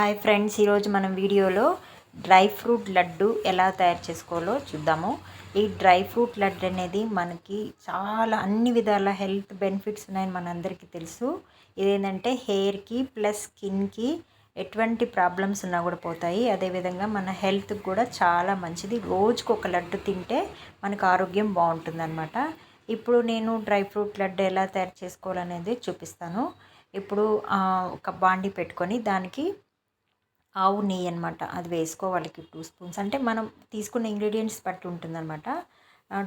Hi friends ఈరోజు మనం వీడియోలో డ్రై ఫ్రూట్ లడ్డు ఎలా తయారు చేసుకోవాలో చూద్దాము. ఈ డ్రై ఫ్రూట్ లడ్డు అనేది మనకి చాలా అన్ని విధాల హెల్త్ బెనిఫిట్స్ ఉన్నాయని మనందరికీ తెలుసు. ఇదేంటంటే హెయిర్కి ప్లస్ స్కిన్కి ఎటువంటి ప్రాబ్లమ్స్ ఉన్నా కూడా పోతాయి. అదేవిధంగా మన హెల్త్కి కూడా చాలా మంచిది. రోజుకు ఒక లడ్డు తింటే మనకు ఆరోగ్యం బాగుంటుందన్నమాట. ఇప్పుడు నేను డ్రై ఫ్రూట్ లడ్డు ఎలా తయారు చేసుకోవాలనేది చూపిస్తాను. ఇప్పుడు ఒక బాండి పెట్టుకొని దానికి ఆవు నెయ్యి అనమాట అది వేసుకోవాలి టూ స్పూన్స్. అంటే మనం తీసుకున్న ఇంగ్రీడియంట్స్ బట్టి ఉంటుందన్నమాట.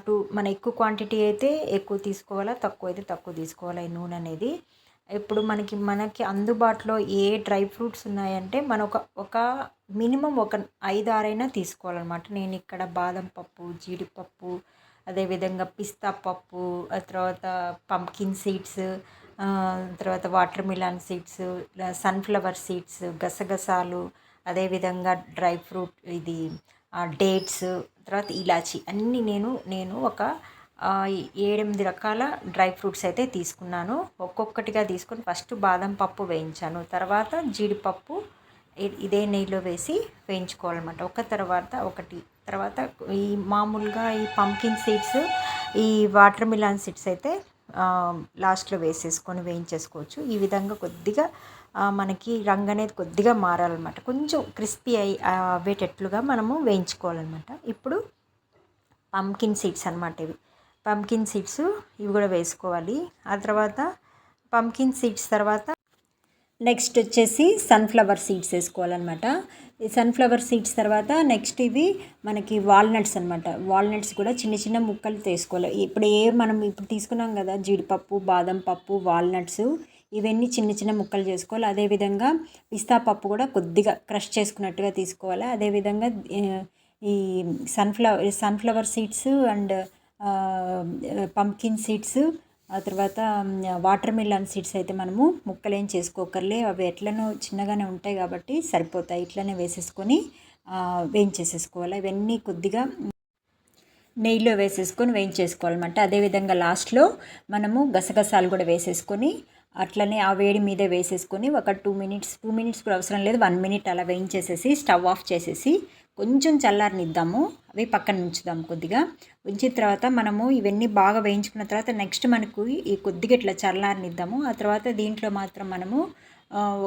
టూ మన ఎక్కువ క్వాంటిటీ అయితే ఎక్కువ తీసుకోవాలా తక్కువ అయితే తక్కువ తీసుకోవాలా ఈ నూనె అనేది. ఇప్పుడు మనకి మనకి అందుబాటులో ఏ డ్రై ఫ్రూట్స్ ఉన్నాయంటే మన ఒక ఒక మినిమం ఒక ఐదు ఆరైనా తీసుకోవాలన్నమాట. నేను ఇక్కడ బాదం పప్పు జీడిపప్పు అదేవిధంగా పిస్తా పప్పు ఆ తర్వాత పంకిన్ సీడ్స్ తర్వాత watermelon seeds sunflower seeds గసగసాలు అదేవిధంగా డ్రై ఫ్రూట్ ఇది డేట్స్ తర్వాత ఇలాచి అన్నీ నేను నేను ఒక ఏడెనిమిది రకాల డ్రై ఫ్రూట్స్ అయితే తీసుకున్నాను. ఒక్కొక్కటిగా తీసుకొని ఫస్ట్ బాదం పప్పు వేయించాను. తర్వాత జీడిపప్పు ఇదే నెయ్యిలో వేసి వేయించుకోవాలన్నమాట. ఒక తర్వాత ఒకటి. తర్వాత ఈ మామూలుగా ఈ పంకిన్ సీడ్స్ ఈ వాటర్ మిలాన్ సీడ్స్ అయితే లాస్ట్లో వేసేసుకొని వేయించేసుకోవచ్చు. ఈ విధంగా కొద్దిగా మనకి రంగు అనేది కొద్దిగా మారాలన్నమాట. కొంచెం క్రిస్పీ అయి అవ్వేటట్లుగా మనము వేయించుకోవాలన్నమాట. ఇప్పుడు పంకిన్ సీడ్స్ అనమాట ఇవి. పంకిన్ సీడ్స్ ఇవి కూడా వేసుకోవాలి. ఆ తర్వాత పంకిన్ సీడ్స్ తర్వాత నెక్స్ట్ వచ్చేసి సన్ఫ్లవర్ సీడ్స్ వేసుకోవాలన్నమాట. ఈ సన్ఫ్లవర్ సీడ్స్ తర్వాత నెక్స్ట్ ఇవి మనకి వాల్నట్స్ అనమాట వాల్నట్స్ కూడా చిన్న చిన్న ముక్కలు తీసుకోవాలి ఇప్పుడు ఏ మనం ఇప్పుడు తీసుకున్నాం కదా జీడిపప్పు బాదం పప్పు వాల్నట్స్ ఇవన్నీ చిన్న చిన్న ముక్కలు చేసుకోవాలి. అదేవిధంగా పిస్తా పప్పు కూడా కొద్దిగా క్రష్ చేసుకున్నట్టుగా తీసుకోవాలి. అదేవిధంగా ఈ sunflower sunflower seeds and pumpkin seeds ఆ తర్వాత వాటర్ మిలన్ సీడ్స్ అయితే మనము ముక్కలేం చేసుకోకర్లే అవి ఎట్లనో చిన్నగానే ఉంటాయి కాబట్టి సరిపోతాయి. ఇట్లనే వేసేసుకొని వేయించేసేసుకోవాలి. ఇవన్నీ కొద్దిగా నెయ్యిలో వేసేసుకొని వేయించేసుకోవాలన్నమాట అదేవిధంగా లాస్ట్లో మనము గసగసాలు కూడా వేసేసుకొని అట్లనే ఆ వేడి మీద వేసేసుకొని ఒక టూ మినిట్స్ టూ మినిట్స్ కూడా అవసరం లేదు. వన్ మినిట్ అలా వేయించేసేసి స్టవ్ ఆఫ్ చేసేసి కొంచెం చల్లారనిద్దాము. అవి పక్కన ఉంచుదాం కొద్దిగా. ఉంచిన తర్వాత మనము ఇవన్నీ బాగా వేయించుకున్న తర్వాత నెక్స్ట్ మనకు ఈ కొద్దిగా ఇట్లా చల్లారనిద్దాము. ఆ తర్వాత దీంట్లో మాత్రం మనము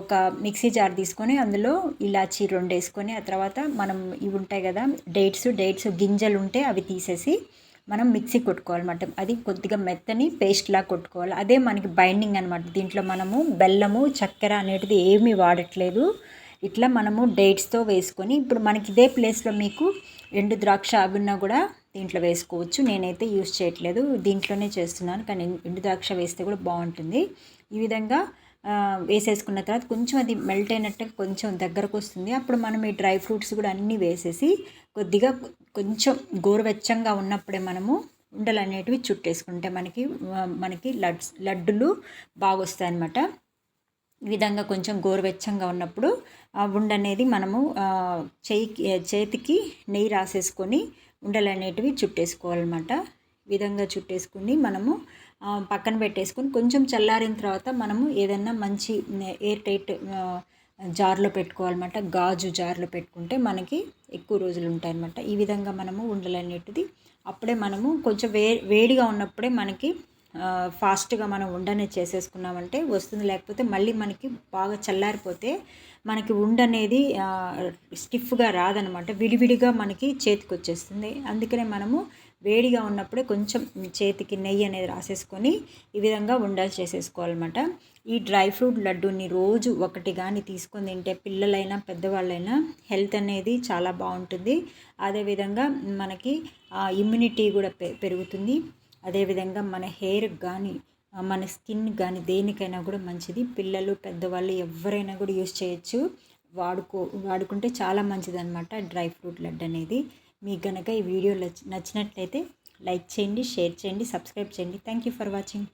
ఒక మిక్సీ జార్ తీసుకొని అందులో ఇలాచి రెండు వేసుకొని ఆ తర్వాత మనం ఇవి ఉంటాయి కదా డేట్స్ డేట్స్ గింజలు ఉంటే అవి తీసేసి మనం మిక్సీ కొట్టుకోవాలన్నమాట. అది కొద్దిగా మెత్తని పేస్ట్లా కొట్టుకోవాలి. అదే మనకి బైండింగ్ అనమాట దీంట్లో మనము బెల్లము చక్కెర అనేటిది ఏమీ వాడట్లేదు. ఇట్లా మనము డేట్స్తో వేసుకొని ఇప్పుడు మనకి ఇదే ప్లేస్లో మీకు ఎండు ద్రాక్ష ఆగున్నా కూడా దీంట్లో వేసుకోవచ్చు. నేనైతే యూస్ చేయట్లేదు. దీంట్లోనే చేస్తున్నాను. కానీ ఎండు ద్రాక్ష వేస్తే కూడా బాగుంటుంది. ఈ విధంగా వేసేసుకున్న తర్వాత కొంచెం అది మెల్ట్ అయినట్టు కొంచెం దగ్గరకు వస్తుంది. అప్పుడు మనం ఈ డ్రై ఫ్రూట్స్ కూడా అన్నీ వేసేసి కొద్దిగా కొంచెం గోరువెచ్చంగా ఉన్నప్పుడే మనము ఉండలు అనేటివి చుట్టేసుకుంటే మనకి మనకి లడ్స్ లడ్డులు బాగా వస్తాయి అన్నమాట విధంగా కొంచెం గోరువెచ్చంగా ఉన్నప్పుడు ఆ ఉండ అనేది మనము చేయికి చేతికి నెయ్యి రాసేసుకొని ఉండలు అనేటివి చుట్టేసుకోవాలన్నమాట. విధంగా చుట్టేసుకుని మనము పక్కన పెట్టేసుకొని కొంచెం చల్లారిన తర్వాత మనము ఏదన్నా మంచి ఎయిర్ టైట్ జార్లో పెట్టుకోవాలన్నమాట. గాజు జార్లో పెట్టుకుంటే మనకి ఎక్కువ రోజులు ఉంటాయన్నమాట. ఈ విధంగా మనము ఉండలు అనేటిది అప్పుడే మనము కొంచెం వే వేడిగా ఉన్నప్పుడే మనకి ఫాస్ట్గా మనం ఉండనే చేసేసుకున్నామంటే వస్తుంది. లేకపోతే మళ్ళీ మనకి బాగా చల్లారిపోతే మనకి ఉండనేది స్టిఫ్గా రాదనమాట విడివిడిగా మనకి చేతికి వచ్చేస్తుంది అందుకనే మనము వేడిగా ఉన్నప్పుడే కొంచెం చేతికి నెయ్యి అనేది రాసేసుకొని ఈ విధంగా ఉండాలి చేసేసుకోవాలన్నమాట. ఈ డ్రై ఫ్రూట్ లడ్డూని రోజు ఒకటి కానీ తీసుకొని తింటే పిల్లలైనా పెద్దవాళ్ళైనా హెల్త్ అనేది చాలా బాగుంటుంది. అదేవిధంగా మనకి ఇమ్యూనిటీ కూడా పెరుగుతుంది. అదేవిధంగా మన హెయిర్ కానీ మన స్కిన్ కానీ దేనికైనా కూడా మంచిది. పిల్లలు పెద్దవాళ్ళు ఎవరైనా కూడా యూస్ చేయొచ్చు. వాడుకో వాడుకుంటే చాలా మంచిది అనమాట డ్రై ఫ్రూట్ లడ్డు అనేది. మీకు కనుక ఈ వీడియో నచ్చినట్లయితే లైక్ చేయండి షేర్ చేయండి సబ్స్క్రైబ్ చేయండి. Thank you for watching